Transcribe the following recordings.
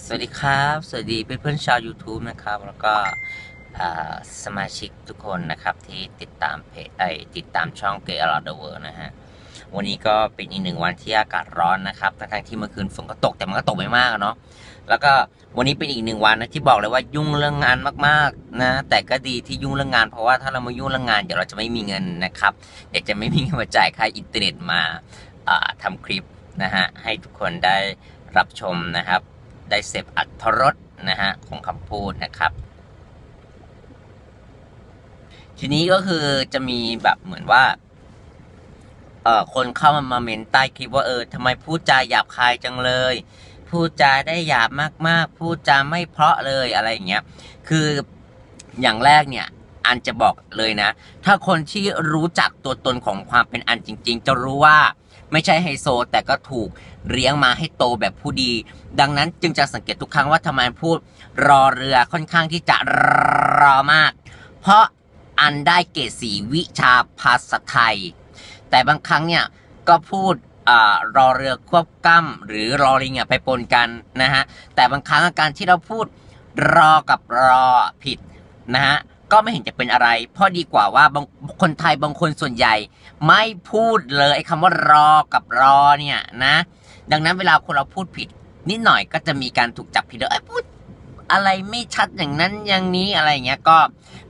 สวัสดีครับ สวัสดีเพื่อนๆชาว YouTube นะครับ แล้วก็สมาชิกทุกคนนะครับที่ติดตามเพจไอติดตามช่องเกย์อลอดเดอะเวิร์นะฮะ วันนี้ก็เป็นอีกหนึ่งวันที่อากาศร้อนนะครับ ทั้งๆที่เมื่อคืนฝนก็ตกแต่มันก็ตกไม่มากเนาะ แล้วก็วันนี้เป็นอีกหนึ่งวันนะที่บอกเลยว่ายุ่งเรื่องงานมากๆนะ แต่ก็ดีที่ยุ่งเรื่องงานเพราะว่าถ้าเรามายุ่งเรื่องงานเดี๋ยวเราจะไม่มีเงินนะครับ เดี๋ยวจะไม่มีเงินมาจ่ายค่าอินเทอร์เน็ตมาอ่าทำคลิปนะฮะให้ทุกคนได้รับชมนะครับ ได้เสพอัตรสนะฮะของคำพูดนะครับ ทีนี้ก็คือจะมีแบบเหมือนว่าเอ่อคนเข้ามามาเมนใต้คลิปว่าเออทำไมพูดจาหยาบคายจังเลย พูดจาได้หยาบมากๆ พูดจาไม่เพราะเลยอะไรอย่างเงี้ยคืออย่างแรกเนี่ยอันจะบอกเลยนะ ถ้าคนที่รู้จักตัวตนของความเป็นอันจริง ๆ จะรู้ว่า ไม่ใช่ไฮโซ แต่ก็ถูกเลี้ยงมาให้โตแบบผู้ดี ดังนั้นจึงจะสังเกตทุกครั้งว่าทำไมพูดรอเรือค่อนข้างที่จะรอมาก เพราะอันได้เกรดสีวิชาภาษาไทย แต่บางครั้งเนี่ยก็พูดอรอเรือควบกล้ำหรือรอลิงไปปนกันนะฮะแต่บางครั้งอาการที่เราพูดรอกับรอผิดนะฮะ ก็ไม่เห็นจะเป็นอะไร เพราะดีกว่าว่าบางคนไทยบางคนส่วนใหญ่ ไม่พูดเลยไอ้คำว่ารอกับรอเนี่ยนะ ดังนั้นเวลาคนเราพูดผิด นิดหน่อยก็จะมีการถูกจับผิดเลยเอ้ยพูดอะไรไม่ชัดอย่างนั้นอย่างนี้อะไรเงี้ยก็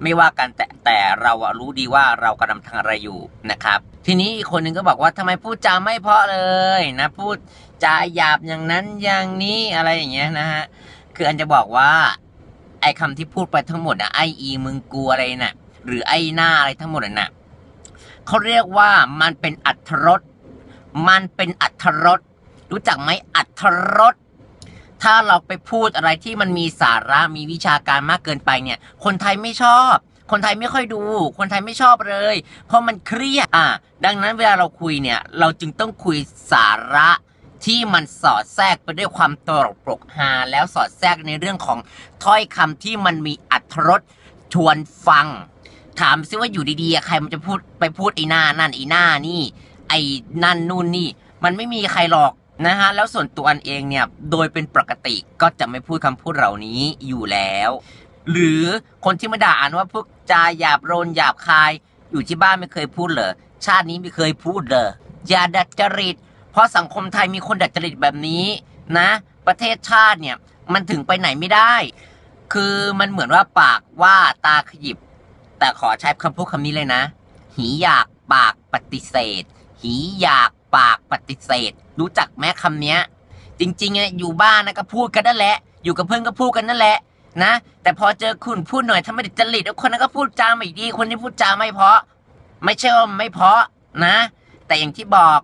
ไม่ว่ากันแต่แต่เรารู้ดีว่าเรากำลังทำอะไรอยู่นะครับ ทีนี้อีกคนหนึ่งก็บอกว่าทำไมพูดจาไม่เพาะเลยนะ พูดจาหยาบอย่างนั้นอย่างนี้อะไรอย่างเงี้ยนะฮะคืออันจะบอกว่า ไอ้คำที่พูดไปทั้งหมดอะไออีมึงกูอะไรน่ะ หรือไอ้หน้าอะไรทั้งหมดน่ะเขาเรียกว่ามันเป็นอัตรสมันเป็นอัตรสรู้จักไหมอัตรสถ้าเราไปพูดอะไรที่มันมีสาระมีวิชาการมากเกินไปเนี่ย คนไทยไม่ชอบ คนไทยไม่ค่อยดู คนไทยไม่ชอบเลย เพราะมันเครียดอะ ดังนั้นเวลาเราคุยเนี่ย เราจึงต้องคุยสาระ ที่มันสอดแทรกไปด้วยความตลกปลกฮาแล้วสอดแทรกในเรื่องของถ้อยคำที่มันมีอัตรสชวนฟัง ถามซิว่าอยู่ดีๆใครมันจะพูดไปพูดไอ้หน้านั่นไอ้หน้านี่ ไอ้นั่นนู่นนี่ มันไม่มีใครหรอกนะฮะแล้วส่วนตัวอันเองเนี่ยโดยเป็นปกติก็จะไม่พูดคำพูดเหล่านี้อยู่แล้ว หรือคนที่มาด่าอันว่าพวกจาหยาบโรนหยาบคาย อยู่ที่บ้านไม่เคยพูดเลยชาตินี้ไม่เคยพูดเลยอย่าดัดจริต เพราะสังคมไทยมีคนดัดจริตแบบนี้นะ ประเทศชาติเนี่ยมันถึงไปไหนไม่ได้ คือมันเหมือนว่าปากว่าตาขยิบ แต่ขอใช้คำพูดคำนี้เลยนะ หีอยากปากปฏิเสธ หีอยากปากปฏิเสธ รู้จักแม้คำนี้จริงๆอะอยู่บ้านนะก็พูดกันนั่นแหละ อยู่กับเพื่อนก็พูดกันนั่นแหละนะ แต่พอเจอคุณพูดหน่อยถ้าไม่ได้จริตแล้วคนนั้นก็พูดจาไม่ดี คนที่พูดจาไม่เพาะ ไม่ใช่ว่าไม่เพาะนะ แต่อย่างที่บอก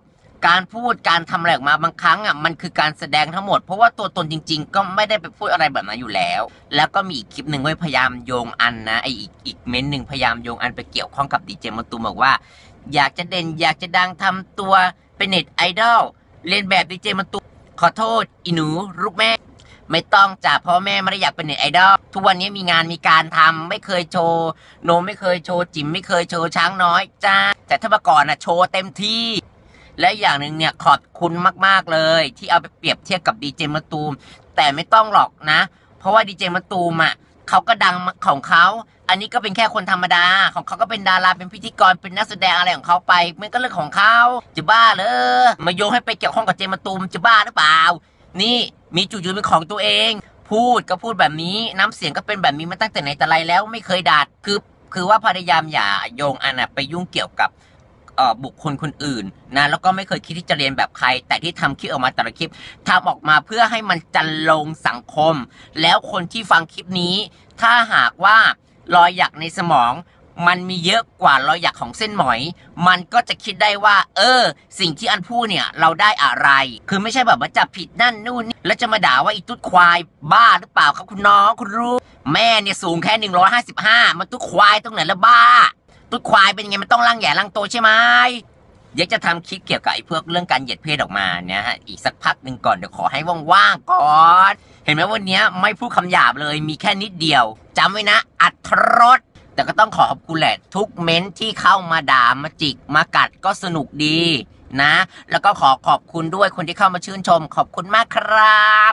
การพูดการทำอะไรออกมาบางครั้งอะมันคือการแสดงทั้งหมด เพราะว่าตัวตนจริง ๆ ก็ไม่ได้ไปพูดอะไรแบบนั้นอยู่แล้ว แล้วก็มีอีกคลิปหนึ่งไว้พยายามโยงอันนะไออีกอีกเม้นต์หนึ่งพยายามโยงอันไปเกี่ยวข้องกับดีเจมาตูมบอกว่า อยากจะเด่นอยากจะดังทำตัวเป็นเน็ตไอดอลเรียนแบบดีเจมาตูมขอโทษอีหนูลูกแม่ ไม่ต้องจ้ะพราะแม่ไม่ได้อยากเป็นเน็ตไอดอลทุกวันนี้มีงานมีการทำไม่เคยโชว์โนมไม่เคยโชว์จิ๋มไม่เคยโชว์ช้างน้อยจ้าแต่ถ้าเมื่อก่อนน่ะโชว์เต็มที่ และอย่างหนึ่งเนี่ยขอบคุณมากๆเลย ที่เอาไปเปรียบเทียบกับดีเจมาตูม แต่ไม่ต้องหรอกนะ เพราะว่าดีเจมาตูมอะเขาก็ดังของเขา อันนี้ก็เป็นแค่คนธรรมดา ของเขาก็เป็นดาราเป็นพิธีกรเป็นนักแสดงอะไรของเขาไป มันก็เรื่องของเขาจะบ้าเลยมาโยงให้ไปเกี่ยวข้องกับเจมาตูมจะบ้าหรือเปล่า นี่มีจุดยืนเป็นของตัวเอง พูดก็พูดแบบนี้น้ำเสียงก็เป็นแบบนี้มาตั้งแต่ไหนแต่ไรแล้วไม่เคยดัดคือคือว่าพยายามอย่าโยงอันน่ะไปยุ่งเกี่ยวกับ บุคคลคนอื่นนะแล้วก็ไม่เคยคิดที่จะเรียนแบบใคร แต่ที่ทำคลิปออกมาแต่ละคลิปทำออกมาเพื่อให้มันจันลงสังคม แล้วคนที่ฟังคลิปนี้ ถ้าหากว่ารอยหยักในสมองมันมีเยอะกว่ารอยหยักของเส้นหมอย มันก็จะคิดได้ว่า เออ สิ่งที่อันพูดเนี่ยเราได้อะไร คือไม่ใช่แบบว่าจับผิดนั่นนู่นนี่แล้วจะมาด่าว่าอีตุ๊ดควายบ้าหรือเปล่าครับคุณน้องคุณรู้ แม่เนี่ยสูงแค่หนึ่งร้อยห้าสิบห้ามันตุ๊ดควายตรงไหนและบ้า ตุ๊ดควายเป็นยังไงมันต้องร่างใหญ่ร่างโตใช่ไหมเดี๋ยวจะทำคลิปเกี่ยวกับไอ้พวกเรื่องการเหยียดเพศออกมาเนี่ยฮะอีกสักพักหนึ่งก่อนเดี๋ยวขอให้ว่างๆก่อน เห็นไหมวันนี้ไม่พูดคำหยาบเลยมีแค่นิดเดียวจำไว้นะ อัตรสแต่ก็ต้องขอขอบคุณแหละ ทุกเม้นท์ที่เข้ามาด่ามาจิกมากัดก็สนุกดีนะ แล้วก็ขอขอบคุณด้วยคนที่เข้ามาชื่นชม ขอบคุณมากครับ